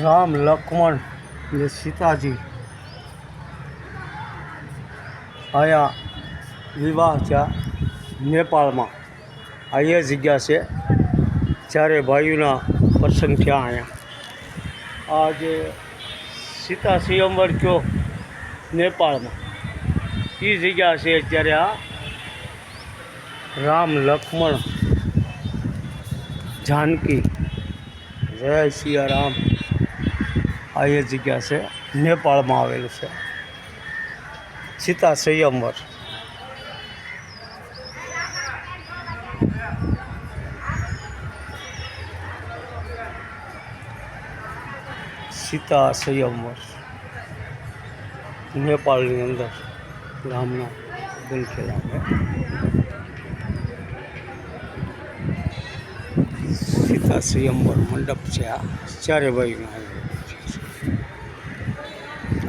રામ લક્ષ્મણ ને સીતાજી આયા વિવાહ થયા નેપાળમાં. આ જગ્યા છે જ્યારે ભાઈઓના પ્રસંગ થયા અહીંયા આ જે સીતા સ્વયંવર કયો નેપાળમાં. એ જગ્યા છે અત્યારે આ રામ લક્ષ્મણ જાનકી. જય સિયારામ આ એ જગ્યા છે. નેપાળમાં આવેલું છે. સીતા સંયમવર સીતા સંયમવર નેપાળની અંદર, ગામના ગણખેલા છે સીતા સ્વયંવર મંડપ છે આ. ચારે બાજુના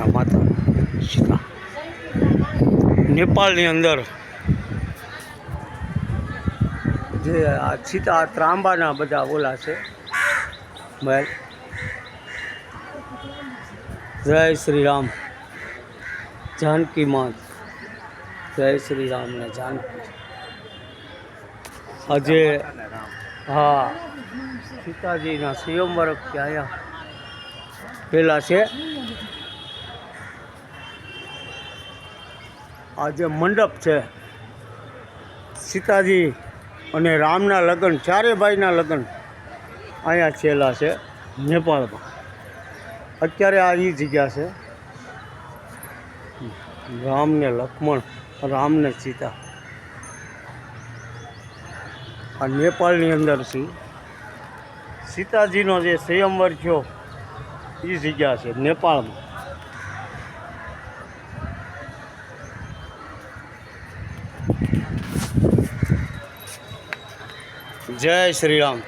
આ માતા સીતા નેપાળની અંદર. જે આ સીતા ત્રાંબાના બધા ઓલા છે. મહેલ જય શ્રી રામ જાનકી માત જય શ્રી રામ ને જાનકી. આજે હા, સીતાજીના સ્વયંવરક ત્યાં પેલા છે? આ જે મંડપ છે, સીતાજી અને રામના લગ્ન, ચારે ભાઈના લગ્ન અહીંયા છેલ્લા છે નેપાળમાં. અત્યારે આ એ જગ્યા છે. રામને લક્ષ્મણ, રામને સીતા. આ નેપાળની અંદર છે. સીતાજીનો જે સ્વયંવર થયો એ જગ્યા છે નેપાળમાં. જય શ્રી રામ.